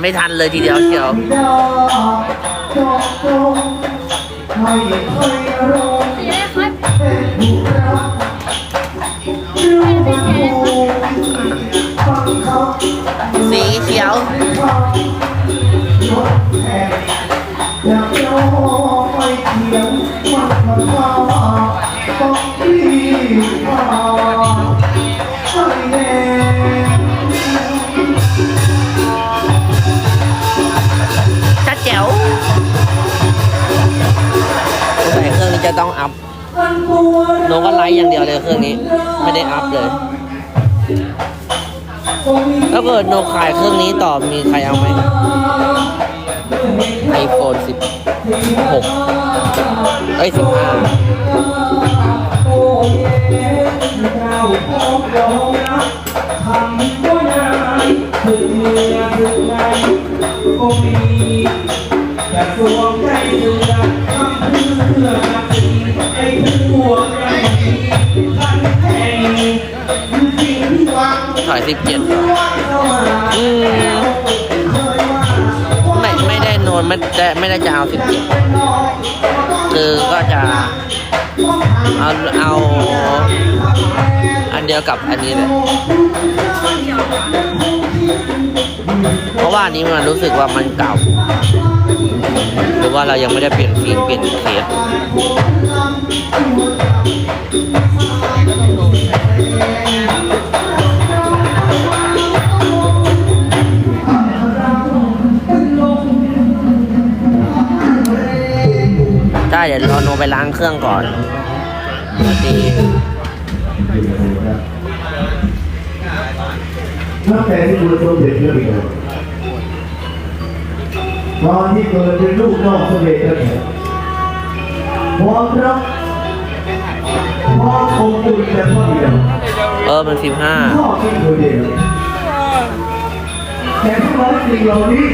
ไม่ทันเลยทีเดียวเชียวสีเขียวยกแทนอยากรอไฟเขียว จะต้องอัพโน้ตก็ไลฟ์อย่างเดียวเลยเครื่องนี้ ไม่ได้อัพเลย ถ้าเกิดโนขายเครื่องนี้ต่อมีใครเอาไหมไอโฟนสิบหกไอสิบห้า วังถ่าย17อืมไม่ไม่ได้โนนไม่ได้ไม่ได้จะเอา17คือก็จะเอาเอาอันเดียวกับอันนี้เลยเพราะว่าอันนี้มันรู้สึกว่ามันเก่า หรือว่าเรายังไม่ได้เปลี่ยนฟิล์มเปลี่ยนเคส ได้เดี๋ยวรอโนไปล้างเครื่องก่อนดีตั้งแต่ที่คุณสมเด็จพระบิดาตอนที่เกิดเป็นลูกนอกสมเด็จพระบิดาความรักความอบอุ่นแต่พระบิดาเออมันสิบห้าพ่อที่คนเดียวแต่ทั้งหลายสิ่งเหล่านี้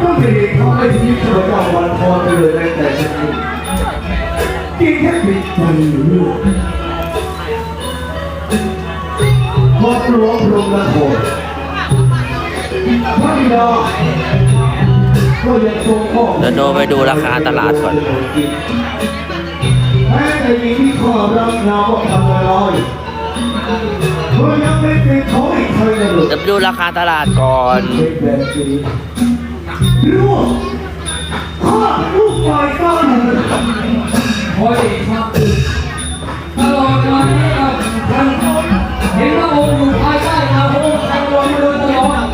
ก็ไม่ได้ทำให้ชีวิตของเจ้าวันพอไปเลยแม้แต่ชนิดที่แค่ปิดใจอยู่ลูกพอหลวงพรหมนครพระบิดาก็ยังทรงข้อเดี๋ยวโนไปดูราคาตลาดก่อนแม้แต่หญิงที่ขอรับนามว่าทำอะไรก็ยังไม่เป็นของอีกใครเลยเดี๋ยวไปดูราคาตลาดก่อน รูปข้าลูกฝ่ายก้าวหนึ่งขอเดชะตลอดมานี้เราท่านเห็นพระองค์อยู่ภายใต้อาพระองค์ทางลมมาโดยตลอด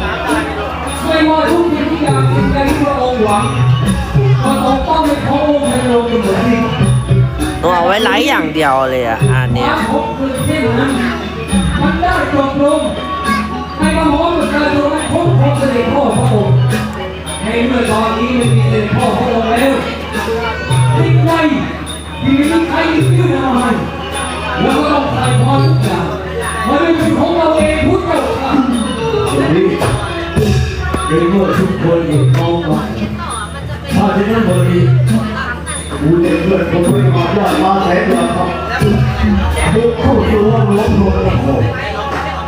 ไม่ว่าทุกสิ่งทุกอย่างสิ่งใดที่พระองค์หวังก็ต้องต้องเป็นขององค์ทางลมเสมอที่หนูเอาไว้ไลฟ์อย่างเดียวเลยอะอันเนี้ยมันได้จบลงให้พระโหรประชาชนนั้พบพบเสด็จพ่อพระองค์ ในเมื่อตอนนี้ไม่มีเสด็จพ่อพระองค์แล้วทิ้งไว้ที่มีใครยืนอะไรแล้วก็ต้องถ่ายทอดทุกอย่างมันเป็นของเราเองพุทธเจ้าค่ะนี่ในเมื่อทุกคนอยู่พร้อมกันถ้าฉะนั้นพอดีกูเด็กเพื่อนผมไม่มาญาติมาแสนละครับบุกเข้าสู่ว่าหลวงพรหมนคร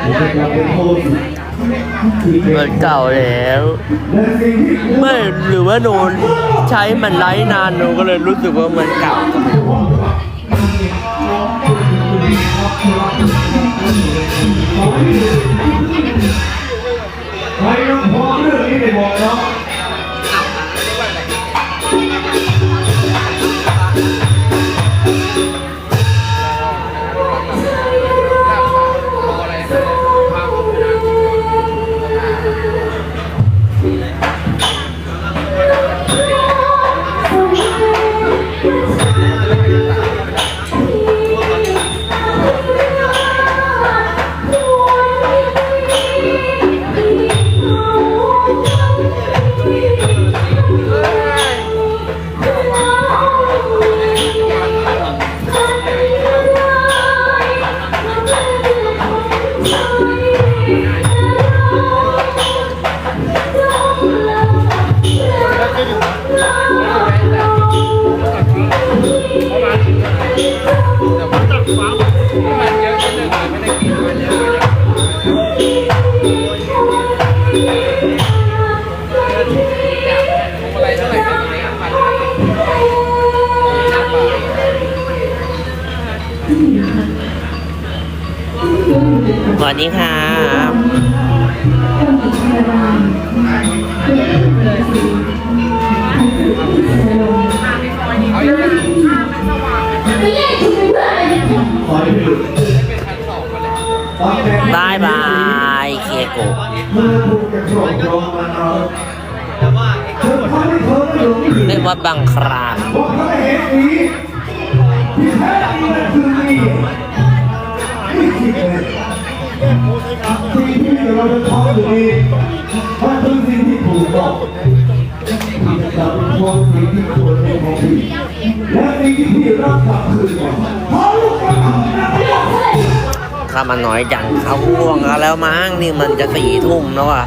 ผมจะกลับเป็นโคสิที่เป็เห มือนเก่าแล้ว ไม่หรือว่าโดนใช้มันไลฟ์นานหนูก็เลยรู้สึกว่ามันเก่าก็ไม่รู้ใครน้ำพอเรื่องนี้ได้บอกเนาะ บายบายเคโกะเรียกว่าบังครามเพราะพระเอกนี้ที่เลยสิ่งที่เราจะทำอยู่นี้มันคือสิ่งที่ถูกต้องที่จะเป็นความสิ่งที่ควรเป็นของพี่และสิ่งที่พี่รับกลับคืนมาเพราะลูกกระทำนะพี่ เข้ามาน้อยจังเขาง่วงแล้วมั้งนี่มันจะสี่ทุ่มแล้วอะ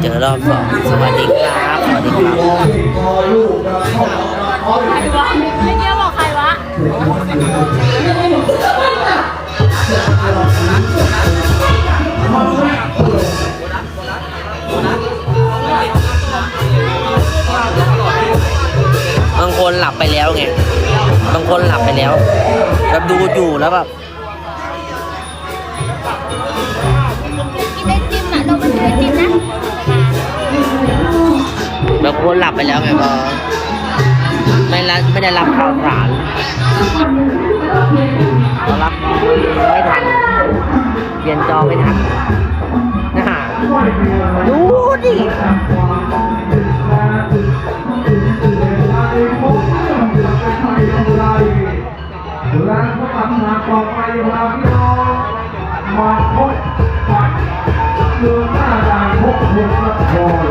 เจอรอบสองสวัสดีครับสวัสดีครับเมาเอาใครวะไม่เกี้ยวบอกใครวะ แล้วแบบกินไอติมอะเราไปซื้อไอติมนะบางคนหลับไปแล้วไงก็ไม่รับไม่ได้รับข่าวสารเรารับไม่ทันเปลี่ยนจอไม่ทันนะฮะดูดิ ร้านเขาทำงานต่อไปเราพี่น้องมาพบฝันเดินหน้าด่านพบเห็นละคร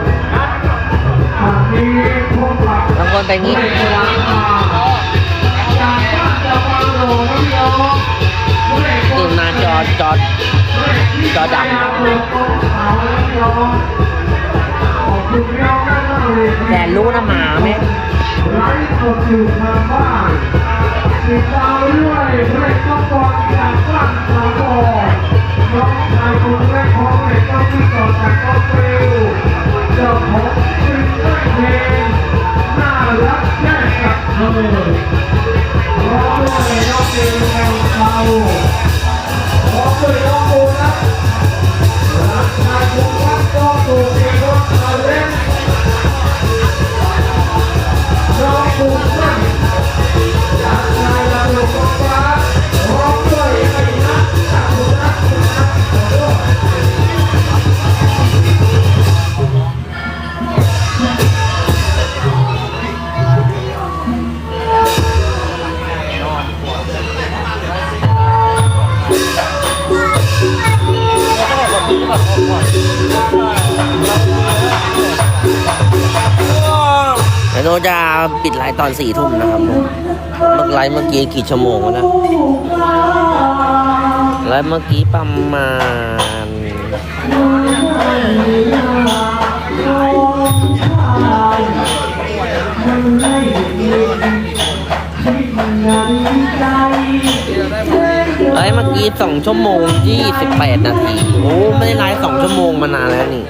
อันนี้พบกับบางคนไปงี้ร้านอาจากบ้านจะมาโหน้องไม่ได้พตื่บนมาจอจอจอดำแต่รู้นะหมาไหมไลฟ์สดอยู่ทางบ้าน ติดตามด้วยเพลงก็ก่อนจากบ้านสาวน้องชายคนแรกของเด็กก็ที่ต่อจากก็เฟลเจ้าของซิงเกิลเพลงน่ารักแค่กับเธอร้องด้วยน้องเองแมวเขาร้องด้วยน้องโบนัสรักชายคนรักก็ตัวเอง แต่โนจะปิดไลฟ์ตอนสี่ทุ่มนะครับผมเมื่อไลฟ์เมื่อกี้กี่ชั่วโมงนะไลฟ์เมื่อกี้ประมาณไลฟ์เมื่อกี้สองชั่วโมงยี่สิบแปดนาที โอ้ ไม่ได้ไลฟ์สองชั่วโมงมานานแล้วนี่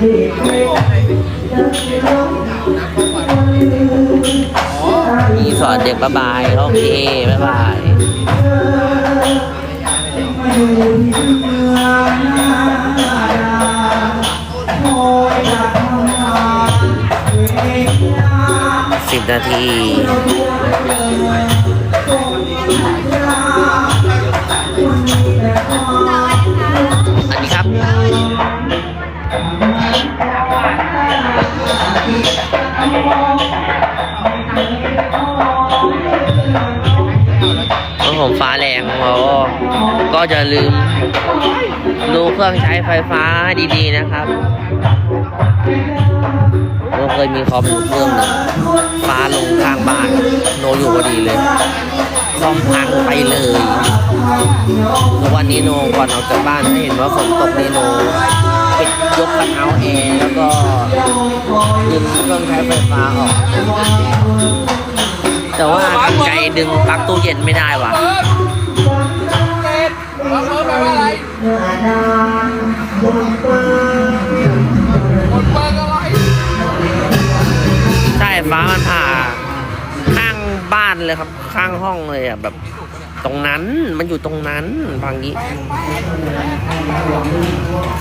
มีสอนเด็กบ๊ายบายโองเคบ๊ายบายสิบนาที ผมฟ้าแรงเราก็จะลืมดูเครื่องใช้ไฟฟ้าดีๆนะครับเราเคยมีคอมอยู่เครื่องหนึ่งฟ้าลงข้างบ้าน โนอยู่พอดีเลยคอมพังไปเลยวันนี้โนก่อนออกจากบ้านให้เห็นว่าฝนตกนี่โน ปิดยกคันเอาท์แอร์แล้วก็ดึงเครื่องใช้ไฟฟ้าออก แต่ว่าทำใจดึงปลั๊กตู้เย็นไม่ได้ว่ะแล้วเออแปลว่าอะใช่ฟ้ามันผ่าข้างบ้านเลยครับ ข้างห้องเลยอะแบบ ตรงนั้นมันอยู่ตรงนั้นบางนี้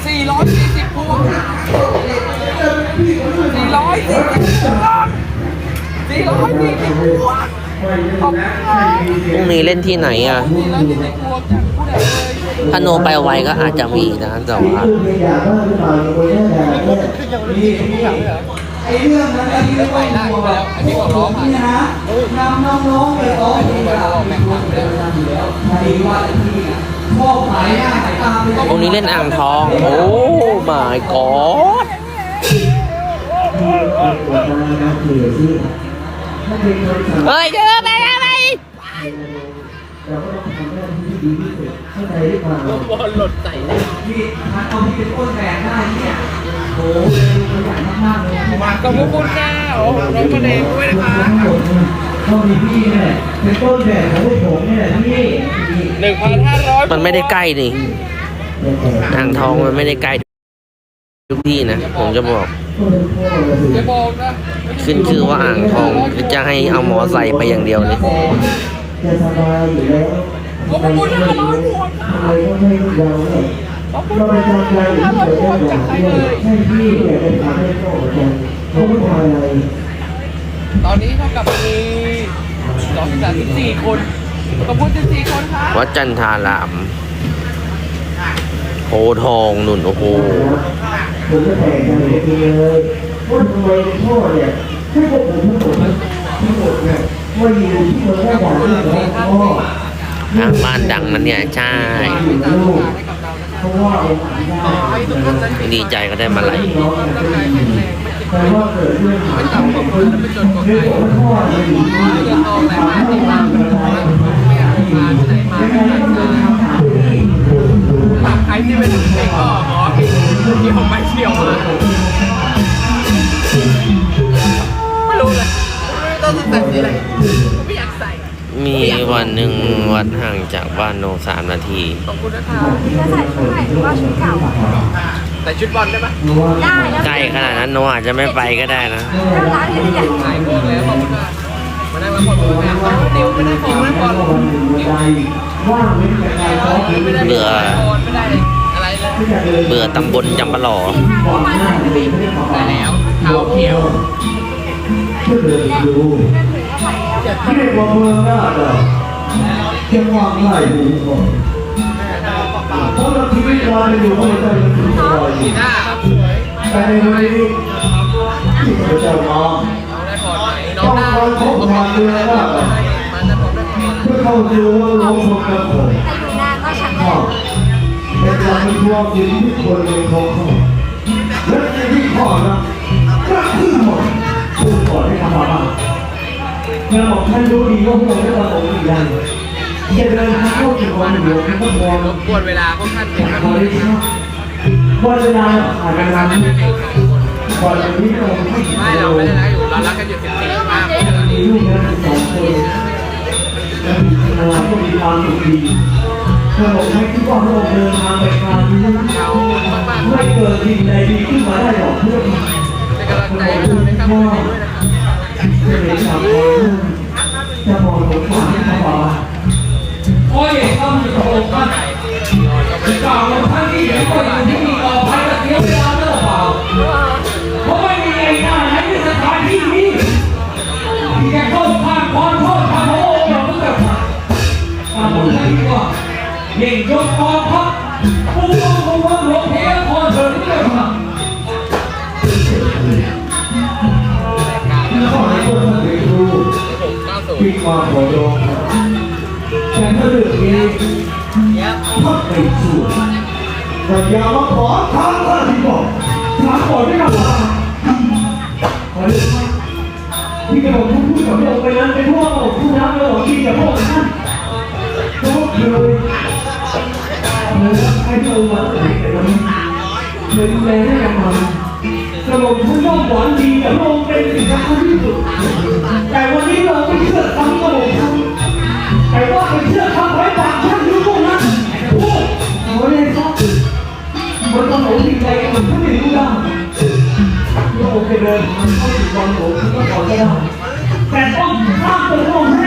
สี่ร้อยสี่สิบพวงสี่ร้อยสี่สิบพวงสี่ร้อยสี่สิบพวงขอบคุณครับพรุ่งนี้เล่นที่ไหนอะสี่ร้อยสี่สิบพวงจากผู้ใดเลยถ้าโนไปไวก็อาจจะมีนะแต่ว่าไอ้เรื่องนั้นไอ้เรื่องไม่ได้แล้วไอ้ที่บอกร้องนี่ นะนำน้องๆไปร้องเพลงเราแบ่งฟังแล้วพอดีว่าที่ชอบขายหน้าขายตาไปพรุ่งนี้เล่นอ่างทอง โอ้ my god เฮ้ยเจอไปแล้วไปที่มันเอาที่เป็นต้นแบบได้เนี่ยโอ้โหขยันมากๆเลยมาขอบคุณนะโอ้โหร้องมาเองด้วยนะคะ ก็มีพี่เนี่ยเป็นต้นแบบของพวกผมเนี่ยพี่หนึ่งพันห้าร้อยมันไม่ได้ใกล้นี่อ่างทองมันไม่ได้ใกล้ทุกที่นะผมจะบอกอย่าบอกนะขึ้นชื่อว่าอ่างทองคือจะให้เอาหมอใส่ไปอย่างเดียวเลยจะสบายอยู่แล้วขอบคุณนะร้อยพวงทำไมต้องให้เราเนี่ยเราไปทำใจอยู่ที่เฉยๆอย่างเดียวใช่พี่อยากจะถามให้พ่อเหมือนกันเขาไม่ทำอะไร ตอนนี้เท่ากับมีสองสามสิบสี่คนขอบคุณสิบสี่คนครับวัดจันทารามโพธิ์ทองนุ่นโอ้โหผมจะแตกกันเลยทีเลยว่าทำไมพ่อเนี่ยให้พวกผมทั้งหมดทั้งหมดเนี่ยว่าอยู่ที่เมืองแม่ด่านที่ของพ่อทางบ้านดังนั้นเนี่ยใช่ลูกเพราะว่าองค์ได้ดีใจก็ได้มาไหลน้องกัน แต่ว่าเกิดเรื่องหายไปเรื่องของพ่อเนี่ยอยู่ที่ทำให้ทางกระจายไม่ใช่ต้องเดินทางหาที่ใครที่เป็นเด็กก็หมอที่ผมไปเที่ยวมาไม่รู้เลยต้องใส่สีอะไรไม่อยากใส่ มีวันหนึ่งวัดห่างจากบ้านโนสามนาที ขอบคุณนะครับจะใส่ชุดไหนหรือว่าชุดเก่าใส่ชุดบอลได้ไหมได้แล้วใกล้ขนาดนั้นโนอาจจะไม่ไปก็ได้นะถ้าร้านที่ใหญ่ใส่พวกแล้วขอบคุณมากมาได้มาผ่อนบอลเนี่ยดิวไม่ได้ของไม่บอลว่างไม่เป็นไรเพราะไม่ได้เบื่อไม่ได้อะไรเลยไม่อยากเลยเบื่อตำบลจำปาหล่อบอกหน้าไม่ได้ขอได้แล้วเท้าเขียว เพื่เดินดูก็ถือว่าเมืองน่าจะจะวางง่ายดูก่อนเพราะเราชีวิตเราอยู่ไม่ได้ถึงตัวสีหน้าครับสวยแต่ในวันนี้ที่พระเจ้ามาเราได้อนไหมน้องหน้าผมก็ผ่อนเลยว่ามันจะผมได้ผ่อนเพื่อเข้าสู่โลกของกระผมแต่อยู่นานก็ชักพ่อเป็นการเป็นความจริงที่ควรเป็นของเขาและในที่พ่อนะก็คือหมด เมื่อบอกท่านรู้ดีว่าพวกเราได้ทำของอีกอย่างจะเดินทางเข้าสู่วันเดียวกันก็พอรบกวนเวลาพวกท่านเป็นครับพอได้ครับวันเวลาผ่านไปนานก่อนจะนี้เราไม่ไม่เราไม่ได้รักอยู่เรารักกันอยู่สิบสี่มากมีลูกนะสองคนและมีภรรยาก็มีความสุขดีเธอบอกให้ทุกคนเราเดินทางไปคราวนี้เขามากๆไม่เกิดสิ่งใดดีขึ้นมาได้หรอกเพื่อนเป็นกำลังใจให้เราในครับวันนี้ด้วยนะ จะมองผมว่าให้เขาบอกว่าโอ้ยทำอยู่ตรงกันกล่าวว่าท่านที่เห็นว่าอยู่ที่นี่ต่อไปจะเสียเวลาหรือเปล่าเพราะไม่มีไอ้หน้าไหนในสถานที่นี้ที่จะเข้าข้างขอโทษทางพระองค์เราเมื่อไหร่ตามผมให้ดีกว่าเย่งยกกองทัพปูวงปูาศูนที่ย์มาขอร้องแต่ถ้าเรื่องนี้พักไม่สู้แต่ย่ามาขอทางท่านที่บอกถามก่อนไม่มาขอเรื่องที่กระบอกพูดกับเราไปนั้นเป็นพวกผู้รักเราที่กับพวกท่านพวกเคยเมื่อให้เรามาเด็กแต่วันนี้เคยดูแลให้กันมา กระหม่อมฉัอบหวานดีแต่ลงเป็นสินค้าที่สุด แต่วันนี้เราไม่เชื่อคำขรม่อมฉันแต่ว่าไปเชื่อคำไว้ปากท่านรู้พวกนั้นพูดเขาเรียนชอบเนตนหนูดีใจเหมือนท่านไม่รู้ได้โอเคเดินเข้าสู่ตอนหนูฉันก็ขอได้แต่ต้องห้ามตัวลงให้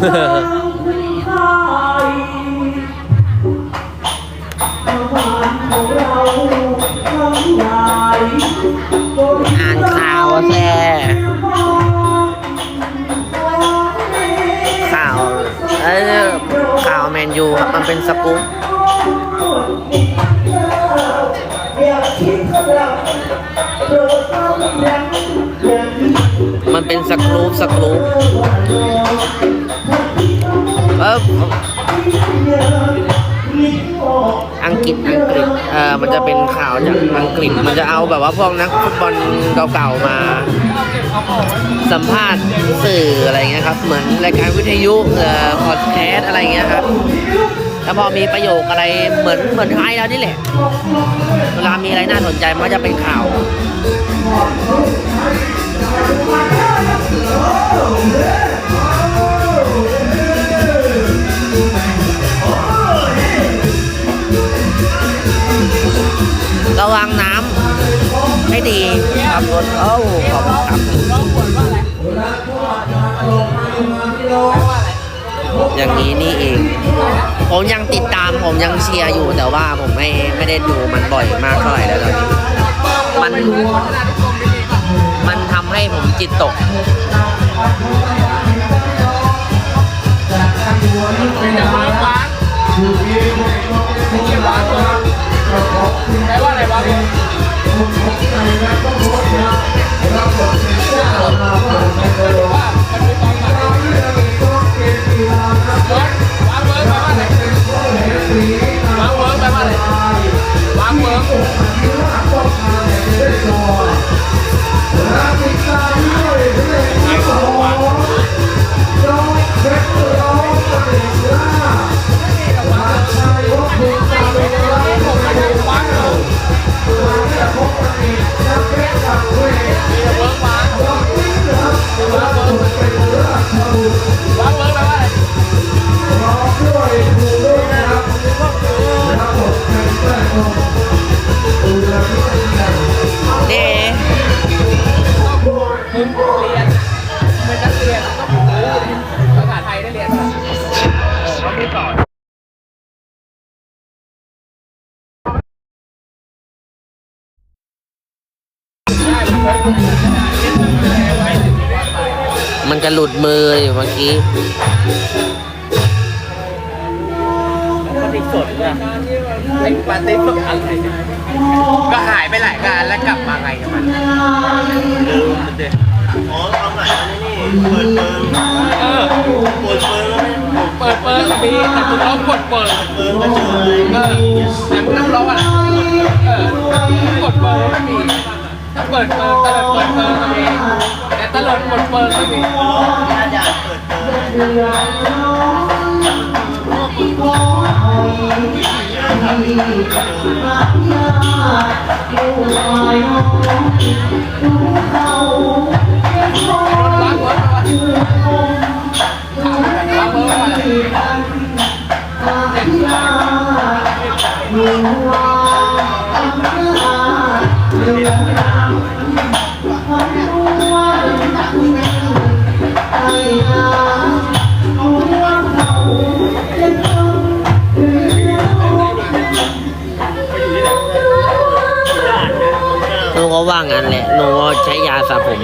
อ่านข่าวอะแซ่ข่าวเอ้ยข่าวแมนยูครับมันเป็นสกู๊ปมันเป็นสกรูปสกรูป อังกฤษอังกฤษเออมันจะเป็นข่าวจากอังกฤษ มันจะเอาแบบว่าพวกนักฟุตบอลเก่าๆมา สัมภาษณ์สื่ออะไรเงี้ยครับ เหมือนรายการวิทยุเอ่อพอดแคสต์อะไรเงี้ยครับแล้วพอมีประโยคอะไรเหมือนเหมือนไทยแล้วนี่แหละ เวลามีอะไรน่าสนใจมันก็จะเป็นข่าว ระวังน้ำให้ดีขับรถเอ้าขอบคุณครับอย่างนี้นี่เอง ผมยังติดตามผมยังเชียร์อยู่แต่ว่าผมไม่ไม่ได้ดูมันบ่อยมากเท่าไหร่แล้วตอนนี้มันมันทำให้ผมจิตตกแมันจะหลุดมืออยู่เมื่อกี้ปฏิสดเนี่ยไอ้ปฏิสดอะไรเนี่ยก็หายไปหลายงานแล้วกลับมาไงกับมันลืมมันเด็อ๋อเอาใหม่นี่เปิดเปิงเออเปิดเปิงเปิดเปิงมีแต่มึงร้องกดเปิดเปิงก็เจอเออแต่มึงร้องอะไรเออกดเปิงไม่มีถ้า เปิดเปิดตลอดเปิดเปิงก็มีแต่ตลอดกดเปิงไม่มีอาจารย์เปิดเปิงว โนใช้ยาสระผม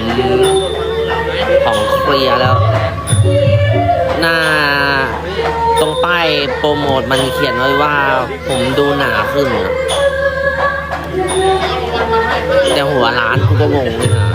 ของเคลียแล้ว หน้าตรงป้ายโปรโมทมันเขียนไว้ว่าผมดูหนาขึ้นอะแต่หัวร้านกูก็งงเลยนะ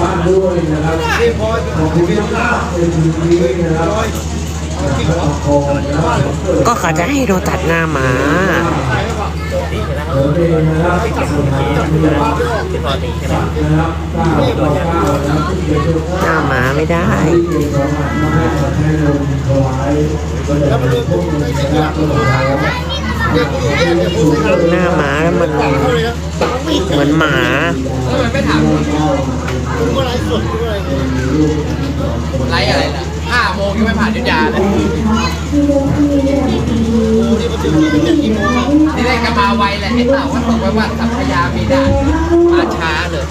บ้านด้วยนะครับขอบคุณมากเป็นดีนะครับขอบคุณนะครับก็เขาจะให้เราตัดหน้าม้าเดี๋ยวเองนะครับสุดท้ายนะครับนะครับเก้าต่อเก้านะครับที่ เหมือนหมาทำไมไม่ถามคุณก็ไลฟ์สดด้วยไลฟ์อะไรนะห้าโมงยังไม่ผ่านยุทธยาเลยนี่ได้กระมาไวแหละให้เต่าว่าตกไว้ว่าสัพพยาไมีด่านมาช้าเลย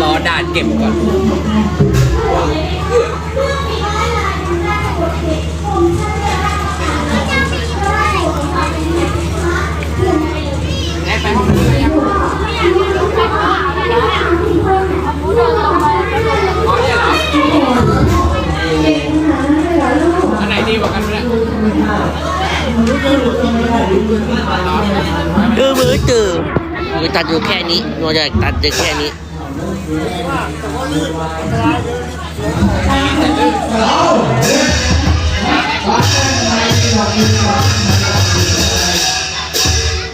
รอด่านเก็บก่อน ตัดอยู่แค่นี้หนูจะตัดอยู่แค่นี้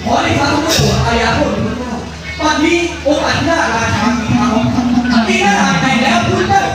ขอให้ทางผู้ตรวจอาญาโทษวันนี้โอกาสหน้าราชามีทางที่หน้าไหนแล้วคุณเลิก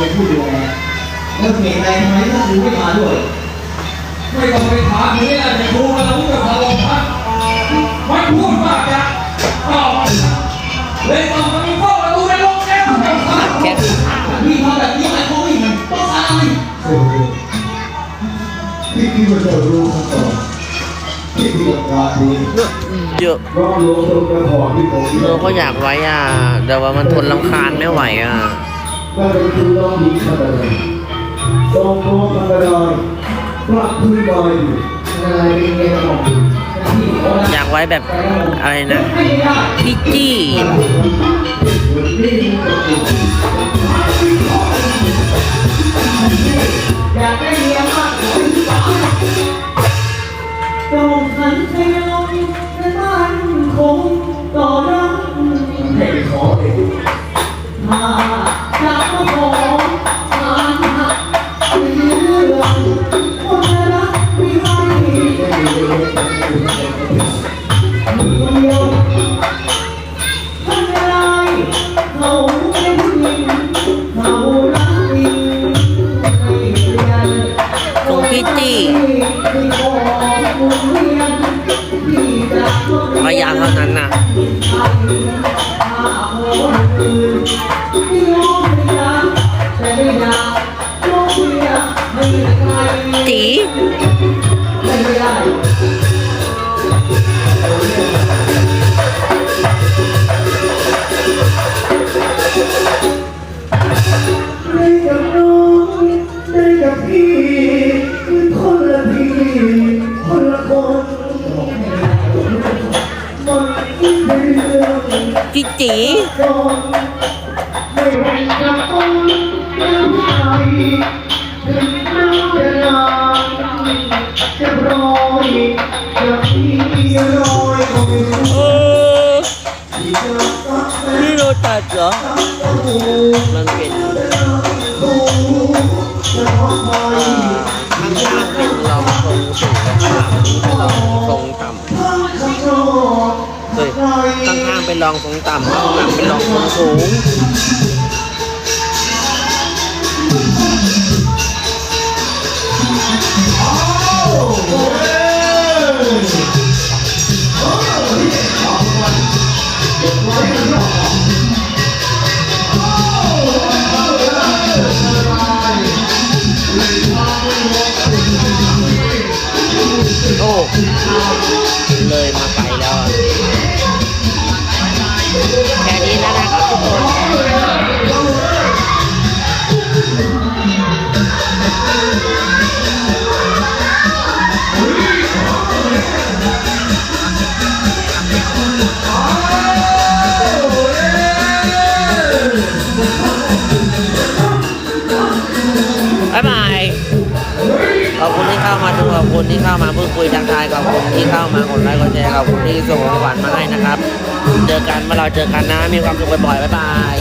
วยผู้ดูแลแล้วเก่งใจทำไมถ้าครูไม่มาด้วยไม่ต้องไปถามนี่แหละจะดูกันแล้วจะพาลงพักมันพูดมากจะตอบเลยต้องมันมีข้อประตูในโลกแก้วพี่ทำแบบนี้หมายความว่าอย่างไรต้องการอะไรพี่คิดว่จะรู้คำตอบพี่คิดว่าการดีเยอะรอบรู้ตรงกระถอที่ผมโนก็อยากไว้อะ แต่ว่ามันทนลำคาญไม่ไหวอะ ก็เป็นคือต้องดีขนาดไหนตรงโน้ตกระดานปรับพื้นใบอะไรเป็นไงครับอยากไว้แบบอะไรนะพี่จี้นี่มันเป็นอยากได้เมียมาก กับพี่คือคนละทีคนละคนมันเป็นเรื่องจีจีจนไม่ไหวจะต้องน้ำใจถึงน้ำจะนานจะรอยจะพี่รอยก็ไม่รู้เออที่จะตัดแม่นี่โรตัดเหรอ รองทรงต่ำข้างหลังเป็นรองทรงสูง มาดูขอบคุณที่เข้ามาพูดคุยทักทายขอบคุณที่เข้ามากดไลค์กดแชร์ขอบคุณที่ส่งของขวัญมาให้นะครับ เจอกันเมื่อเราเจอกันนะมีความสุขบ่อยๆบ๊ายบาย